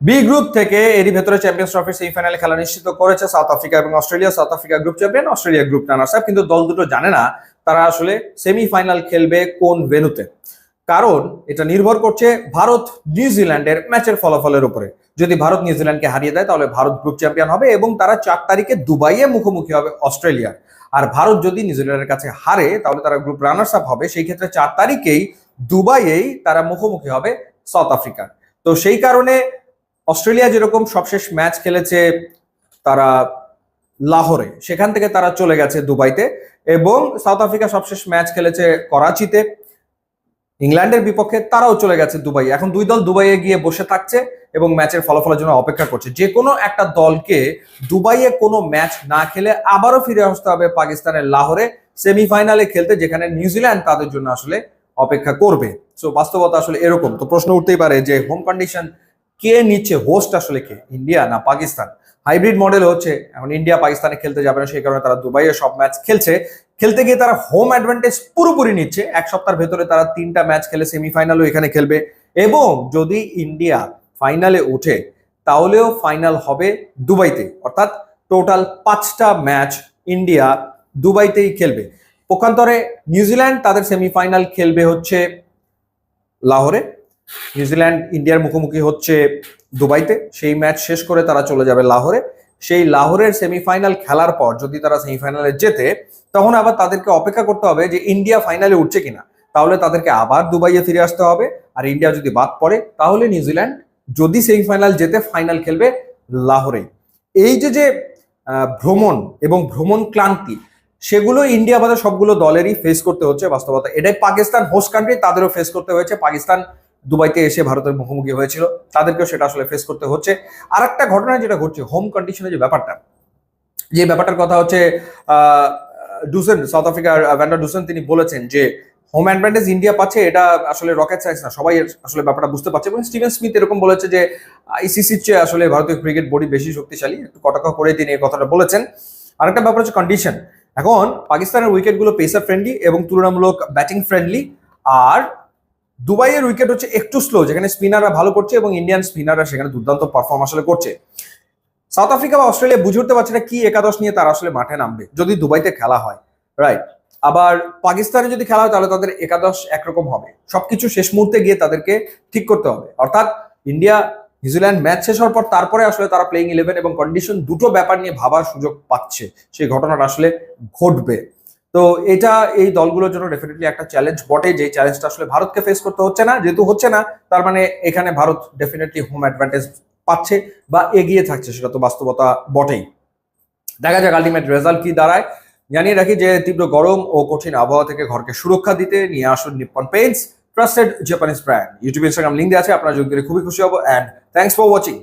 B group থেকে এরই ভেতরে চ্যাম্পিয়ন্স ট্রফির সেমিফাইনালে খেলা নিশ্চিত করেছে সাউথ আফ্রিকা এবং Australia South Africa group champion Australia group runners up কিন্তু দল দুটো জানে না তারা আসলে সেমিফাইনাল খেলবে কোন ভেনুতে কারণ এটা নির্ভর করছে ভারত নিউজিল্যান্ডের ম্যাচের ফলাফলের উপরে। যদি ভারত নিউজিল্যান্ডকে হারিয়ে দেয়, তাহলে ভারত গ্রুপ চ্যাম্পিয়ন হবে এবং তারা চার তারিখে দুবাইয়ে মুখোমুখি হবে অস্ট্রেলিয়ার আর ভারত যদি নিউজিল্যান্ডের কাছে হারে, তাহলে তারা গ্রুপ রানার্স আপ হবে। সেই ক্ষেত্রে চার তারিখেই দুবাইয়েই তারা মুখোমুখি হবে সাউথ আফ্রিকার তো সেই কারণে অস্ট্রেলিয়া যেরকম সবশেষ ম্যাচ খেলেছে তারা লাহোরে, সেখান থেকে তারা চলে গেছে দুবাইতে এবং সাউথ আফ্রিকা সবশেষ ম্যাচ খেলেছে করাচিতে। ইংল্যান্ডের বিপক্ষে তারাও চলে গেছে দুবাই এখন দুই দল দুবাইয়ে গিয়ে বসে থাকছে এবং ম্যাচের ফলাফলের জন্য অপেক্ষা করছে। যে কোনো একটা দলকে দুবাইয়ে কোনো ম্যাচ না খেলে আবারও ফিরে আসতে হবে পাকিস্তানের লাহোরে সেমিফাইনালে খেলতে, যেখানে নিউজিল্যান্ড তাদের জন্য আসলে অপেক্ষা করবে। সো বাস্তবতা আসলে এরকম। তো প্রশ্ন উঠতেই পারে যে হোম কন্ডিশন কে নিচ্ছে হোস্ট আসলে কে? ইন্ডিয়া না পাকিস্তান? হাইব্রিড মডেল হচ্ছে, এখন ইন্ডিয়া পাকিস্তানে খেলতে যাবে না, সেই কারণে তারা দুবাইয়ে সব ম্যাচ খেলছে। খেলতে গিয়ে তারা হোম অ্যাডভান্টেজ পুরোপুরি নিচ্ছে। এক সপ্তাহের ভেতরে তারা তিনটা ম্যাচ খেলে সেমিফাইনালও এখানে খেলবে। এবং যদি ইন্ডিয়া ফাইনালে ওঠে, তাহলেও ফাইনাল হবে দুবাইতে। অর্থাৎ টোটাল পাঁচটা ম্যাচ ইন্ডিয়া দুবাইতেই খেলবে। পক্ষান্তরে নিউজিল্যান্ড তাদের সেমিফাইনাল খেলবে হচ্ছে লাহোরে। নিউজিল্যান্ড ইন্ডিয়ার মুখোমুখি হচ্ছে দুবাইতে। সেই ম্যাচ শেষ করে তারা চলে যাবে লাহোরে। সেই লাহোরের সেমিফাইনাল খেলার পর যদি তারা সেমিফাইনালে যেতে তখন আবার তাদেরকে অপেক্ষা করতে হবে যে ইন্ডিয়া ফাইনালে উঠছে কিনা। তাহলে তাদেরকে আবার দুবাইয়ে ফিরে আসতে হবে। আর ইন্ডিয়া যদি বাদ পড়ে, তাহলে নিউজিল্যান্ড যদি সেমিফাইনাল যেতে ফাইনাল খেলবে লাহোরে এই যে যে ভ্রমণ এবং ভ্রমণ ক্লান্তি, সেগুলো ইন্ডিয়া বাদে সবগুলো দলেরই ফেস করতে হচ্ছে বাস্তবতা। এটাই পাকিস্তান হোস্ট কান্ট্রি তাদেরও ফেস করতে হয়েছে। পাকিস্তান দুবাইতে এসে ভারতের মুখোমুখি হয়েছিল। তাদেরকেও সেটা আসলে ফেস করতে হচ্ছে। আর একটা ঘটনা যেটা ঘটছে হোম কন্ডিশনের যে ব্যাপারটা, যে ব্যাপারটার কথা হচ্ছে ডুসেন সাউথ আফ্রিকার ভ্যান্ডার ডুসেন তিনি বলেছেন যে হোম অ্যাডভান্টেজ ইন্ডিয়া পাচ্ছে, এটা আসলে রকেট সায়েন্স না, সবাই আসলে ব্যাপারটা বুঝতে পারছে। এবং স্টিভেন স্মিথ এরকম বলেছে যে আইসিসির চেয়ে আসলে ভারতীয় ক্রিকেট বোর্ডই বেশি শক্তিশালী। একটু কটাকা করে তিনি এই কথাটা বলেছেন। আরেকটা ব্যাপার হচ্ছে কন্ডিশন এখন পাকিস্তানের উইকেটগুলো পেসার ফ্রেন্ডলি এবং তুলনামূলক ব্যাটিং ফ্রেন্ডলি আর দুবাইয়ের উইকেট হচ্ছে একটু স্লো যেখানে স্পিনাররা ভালো করছে এবং ইন্ডিয়ান স্পিনাররা সেখানে দুর্দান্ত পারফর্ম আসলে করছে। সাউথ আফ্রিকা বা অস্ট্রেলিয়া বুঝে উঠতে পারছে না কি একাদশ নিয়ে তারা আসলে মাঠে নামবে, যদি দুবাইতে খেলা হয় রাইট আবার পাকিস্তানে যদি খেলা হয়, তাহলে তাদের একাদশ একরকম হবে। সবকিছু শেষ মুহূর্তে গিয়ে তাদেরকে ঠিক করতে হবে। অর্থাৎ ইন্ডিয়া নিউজিল্যান্ড ম্যাচ শেষ হওয়ার পর তারপরে আসলে তারা প্লেইং ইলেভেন এবং কন্ডিশন দুটো ব্যাপার নিয়ে ভাবার সুযোগ পাচ্ছে। সেই ঘটনাটা আসলে ঘটবে। তো এটা এই দলগুলোর জন্য ডেফিনেটলি একটা চ্যালেঞ্জ বটে যে চ্যালেঞ্জটা আসলে ভারতকে ফেস করতে হচ্ছে না, যেহেতু হচ্ছে না, তার মানে এখানে ভারত ডেফিনেটলি হোম অ্যাডভান্টেজ পাচ্ছে বা এগিয়ে থাকছে, সেটা তো বাস্তবতা বটেই। দেখা যাক আলটিমেট রেজাল্ট কি দাঁড়ায়। জানিয়ে রাখি যে তীব্র গরম ও কঠিন আবহাওয়া থেকে ঘরকে সুরক্ষা দিতে নিয়ে আসুন Nippon Paints trusted Japanese brand YouTube Instagram link দেওয়া আছে, আপনারা যোগ দিলে খুবই খুশি হব অ্যান্ড থ্যাংকস ফর ওয়াচিং